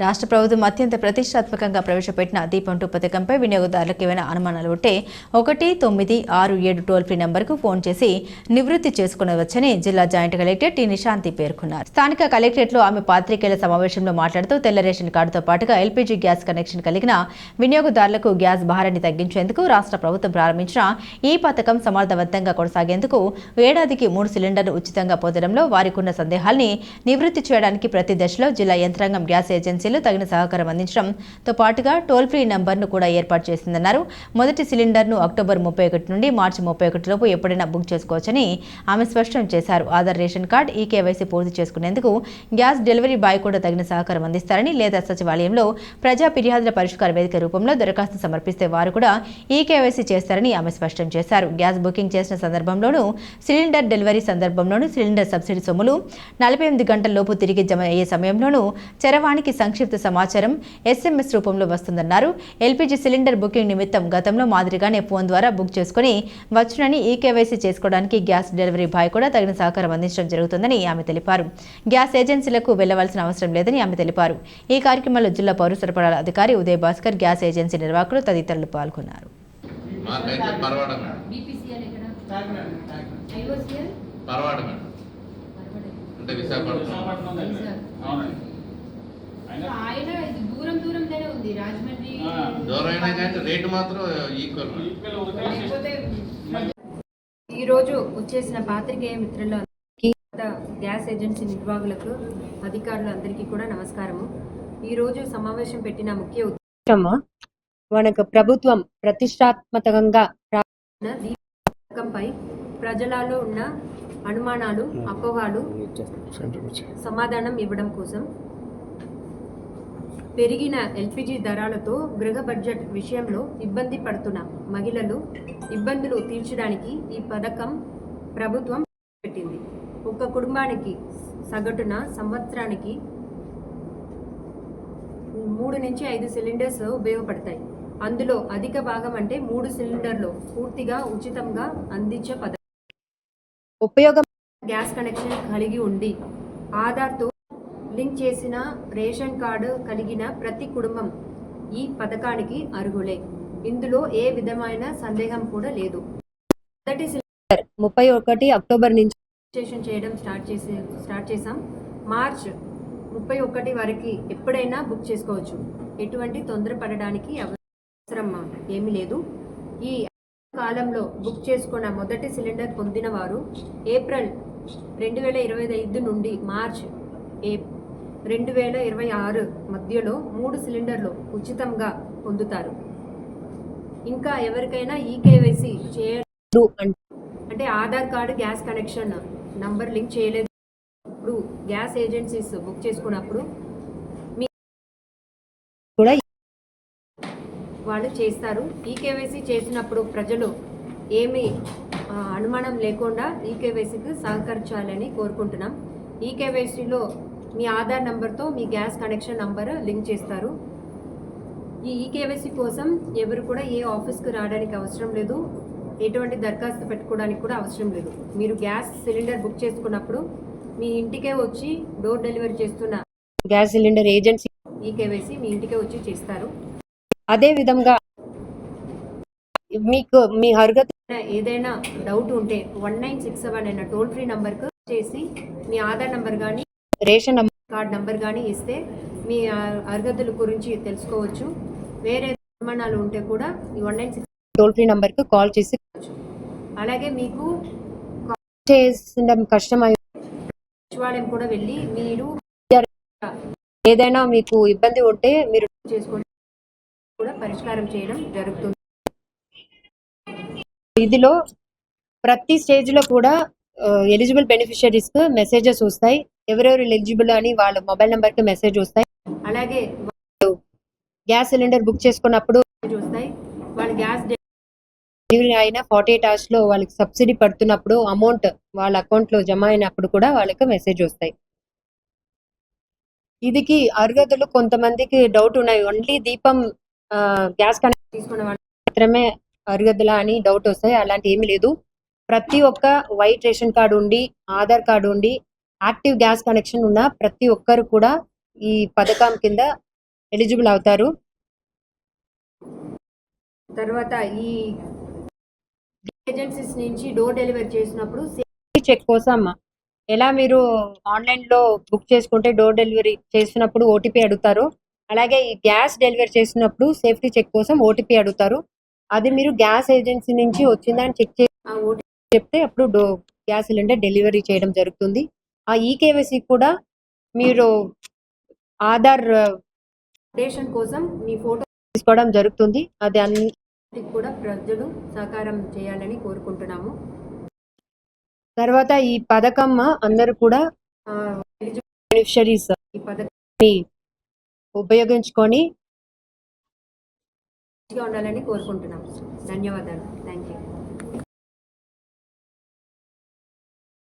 రాష్ట్ర ప్రభుత్వం అత్యంత ప్రతిష్టాత్మకంగా ప్రవేశపెట్టిన దీపం టూ పథకంపై వినియోగదారులకు ఏమైనా అనుమానాలు ఉంటే ఒకటి తొమ్మిది ఆరు ఏడు టోల్ ఫ్రీ నంబర్కు ఫోన్ చేసి నివృత్తి చేసుకునవచ్చని జిల్లా జాయింట్ కలెక్టర్ టి నిశాంతి పేర్కొన్నారు. స్థానిక కలెక్టరేట్లో ఆమె పాత్రికేయుల సమావేశంలో మాట్లాడుతూ తెల్ల రేషన్ కార్డుతో పాటుగా ఎల్పీజీ గ్యాస్ కనెక్షన్ కలిగిన వినియోగదారులకు గ్యాస్ భారాన్ని తగ్గించేందుకు రాష్ట్ర ప్రభుత్వం ప్రారంభించిన ఈ పథకం సమర్థవంతంగా కొనసాగేందుకు ఏడాదికి మూడు సిలిండర్లు ఉచితంగా పొందడంలో వారికి ఉన్న సందేహాల్ని నివృత్తి చేయడానికి ప్రతి దశలో జిల్లా యంత్రాంగం గ్యాస్ ఏజెన్సీ ఏజెన్సీలు తగిన సహకారం అందించడంతో పాటుగా టోల్ ఫ్రీ నంబర్ను కూడా ఏర్పాటు చేసిందన్నారు. మొదటి సిలిండర్ను అక్టోబర్ ముప్పై ఒకటి నుండి మార్చి ముప్పై ఒకటి లోపు ఎప్పుడైనా బుక్ చేసుకోవచ్చని ఆమె స్పష్టం చేశారు. Aadhaar ration card e KYC పూర్తి చేసుకునేందుకు గ్యాస్ డెలివరీ బాయ్ కూడా తగిన సహకారం అందిస్తారని లేదా సచివాలయంలో ప్రజా ఫిర్యాదుల పరిష్కార వేదిక రూపంలో దరఖాస్తు సమర్పిస్తే వారు కూడా ఈ కేవైసీ చేస్తారని ఆమె స్పష్టం చేశారు. గ్యాస్ బుకింగ్ చేసిన సందర్భంలోనూ సిలిండర్ డెలివరీ సందర్భంలోనూ సిలిండర్ సబ్సిడీ సొమ్ములు నలభై ఎనిమిది గంటల లోపు తిరిగి జమ అయ్యే సమయంలోనూ చరవాణికి సంక్షిప్త సమాచారం ఎస్ఎంఎస్ రూపంలో వస్తుందన్నారు. ఎల్పీజీ సిలిండర్ బుకింగ్ నిమిత్తం గతంలో మాదిరిగానే ఫోన్ ద్వారా బుక్ చేసుకుని వచ్చునని ఈ కేవైసీ చేసుకోవడానికి గ్యాస్ డెలివరీ బాయ్ కూడా తగిన సహకారం అందించడం జరుగుతుందని ఆమె తెలిపారు. గ్యాస్ ఏజెన్సీలకు వెళ్ళవలసిన అవసరం లేదని ఆమె తెలిపారు. ఈ కార్యక్రమంలో జిల్లా పౌర సరఫరాల అధికారి ఉదయ్ భాస్కర్ గ్యాస్ ఏజెన్సీ నిర్వాహకులు తదితరులు పాల్గొన్నారు. మాకైతే మేడం. పర్వాడ మేడం అంటే విశాఖపట్నం. ఉంది. రాజమండ్రి కానీ రేటు మాత్రం ఈక్వల్ లేకపోతే ఈరోజు వచ్చేసిన పాత్రికేయ మిత్రులందరికీ గ్యాస్ ఏజెన్సీ నిర్వాహకులకు అధికారులు అందరికీ కూడా నమస్కారము. ఈరోజు సమావేశం పెట్టిన ముఖ్య ఉద్దేశము మనకు ప్రభుత్వం ప్రతిష్టాత్మకంగా ప్రారంభించిన దీప పథకంపై ప్రజలలో ఉన్న అనుమానాలు అపోహాలు సమాధానం ఇవ్వడం కోసం పెరిగిన ఎల్పిజి ధరలతో గృహ బడ్జెట్ విషయంలో ఇబ్బంది పడుతున్న మహిళలు ఇబ్బందులు తీర్చడానికి ఈ పథకం ప్రభుత్వం పెట్టింది. ఒక కుటుంబానికి సగటున సంవత్సరానికి మూడు నుంచి ఐదు సిలిండర్స్ ఉపయోగపడతాయి. అందులో అధిక భాగం అంటే మూడు సిలిండర్లు పూర్తిగా ఉచితంగా అందించే పథకం. ఉపయోగం గ్యాస్ కనెక్షన్ కలిగి ఉండి ఆధార్తో లింక్ చేసిన రేషన్ కార్డు కలిగిన ప్రతి కుటుంబం ఈ పథకానికి అర్హులే. ఇందులో ఏ విధమైన సందేహం కూడా లేదు. మొదటి సిలిండర్ ముప్పై ఒకటి అక్టోబర్ నుంచి రిజిస్ట్రేషన్ చేయడం స్టార్ట్ చేసే స్టార్ట్ చేసాం మార్చ్ ముప్పై ఒకటి వరకు ఎప్పుడైనా బుక్ చేసుకోవచ్చు. ఎటువంటి తొందరపడడానికి అవసరం ఏమీ లేదు. ఈ కాలంలో బుక్ చేసుకున్న మొదటి సిలిండర్ పొందిన వారు ఏప్రిల్ రెండు వేల ఇరవై ఐదు నుండి మార్చ్ ఏ రెండు వేల ఇరవై ఆరు మధ్యలో మూడు సిలిండర్లు ఉచితంగా పొందుతారు. ఇంకా ఎవరికైనా ఈ కేవైసీ చేయలేదు అంటే Aadhaar card gas connection number link చేయలేదు. ఇప్పుడు గ్యాస్ ఏజెన్సీస్ బుక్ చేసుకున్నప్పుడు మీ కూడా వాళ్ళు చేస్తారు. ఈ కేవైసీ చేసినప్పుడు ప్రజలు ఏమి అనుమానం లేకుండా ఈ కేవైసీకి సహకరించాలని కోరుకుంటున్నాం. ఈ కేవైసీలో మీ ఆధార్ నంబర్తో మీ గ్యాస్ కనెక్షన్ నంబర్ లింక్ చేస్తారు. ఈ ఈకేవైసీ కోసం ఎవరు కూడా ఏ ఆఫీస్కి రావడానికి అవసరం లేదు. ఎటువంటి దరఖాస్తు పెట్టుకోవడానికి కూడా అవసరం లేదు. మీరు గ్యాస్ సిలిండర్ బుక్ చేసుకున్నప్పుడు మీ ఇంటికే వచ్చి డోర్ డెలివరీ చేస్తున్న gas cylinder agency e KYC మీ ఇంటికే వచ్చి చేస్తారు. అదే విధంగా మీకు మీ అర్హత ఏదైనా డౌట్ ఉంటే వన్ నైన్ సిక్స్ సెవెన్ అయిన టోల్ ఫ్రీ నంబర్కు చేసి మీ ఆధార్ నంబర్ కానీ రేషన్ కార్డ్ నంబర్ కానీ ఇస్తే మీ అర్హతల గురించి తెలుసుకోవచ్చు. వేరే అనుమానాలు ఉంటే కూడా ఈ one nine six toll free నంబర్కి కాల్ చేసి అలాగే మీకు చేసిన కష్టమై సచివాలయం కూడా వెళ్ళి మీరు ఏదైనా మీకు ఇబ్బంది ఉంటే మీరు చేసుకోండి కూడా పరిష్కారం చేయడం జరుగుతుంది. ఇదిలో ప్రతి స్టేజ్లో కూడా ఎలిజిబుల్ బెనిఫిషరీస్కు మెసేజెస్ వస్తాయి. ఎవరెవరు ఎలిజిబుల్ అని వాళ్ళ మొబైల్ నెంబర్కి మెసేజ్ వస్తాయి. అలాగే గ్యాస్ సిలిండర్ బుక్ చేసుకున్నప్పుడు వస్తాయి. వాళ్ళ గ్యాస్ డెలివరీ అయిన ఫార్టీ ఎయిట్ అవర్స్లో వాళ్ళకి సబ్సిడీ పడుతున్నప్పుడు అమౌంట్ వాళ్ళ అకౌంట్లో జమ అయినప్పుడు కూడా వాళ్ళకి మెసేజ్ వస్తాయి. ఇదికి అర్హతలు కొంతమందికి డౌట్ ఉన్నాయి. ఓన్లీ దీపం గ్యాస్ కనెక్ట్ తీసుకున్న వాళ్ళు మాత్రమే అర్హతలా అని డౌట్ వస్తాయి. అలాంటి ఏమీ లేదు. ప్రతి ఒక్క వైట్ రేషన్ కార్డు ఉండి ఆధార్ కార్డు ఉండి యాక్టివ్ గ్యాస్ కనెక్షన్ ఉన్న ప్రతి ఒక్కరు కూడా ఈ పథకం కింద ఎలిజిబుల్ అవుతారు. తర్వాత ఈ ఏజెన్సీస్ నుంచి డోర్ డెలివరీ చేసినప్పుడు సేఫ్టీ చెక్ కోసం ఎలా మీరు ఆన్లైన్లో బుక్ చేసుకుంటే డోర్ డెలివరీ చేసినప్పుడు ఓటీపీ అడుగుతారు. అలాగే ఈ గ్యాస్ డెలివరీ చేసినప్పుడు సేఫ్టీ చెక్ కోసం ఓటీపీ అడుగుతారు. అది మీరు గ్యాస్ ఏజెన్సీ నుంచి వచ్చిందని చెక్ ఓటీపీ చెప్తే అప్పుడు డో గ్యాస్ సిలిండర్ డెలివరీ చేయడం జరుగుతుంది. ఆ ఈకేవైసీ కూడా మీరు ఆధార్ అప్డేషన్ కోసం మీ ఫోటో తీసుకోవడం జరుగుతుంది. అది అన్ని కూడా ప్రజలు సహకారం చేయాలని కోరుకుంటున్నాము. తర్వాత ఈ పథకం అందరూ కూడా బెనిఫిషరీస్ ఈ పథకాన్ని ఉపయోగించుకొని ఉండాలని కోరుకుంటున్నాం ధన్యవాదాలు.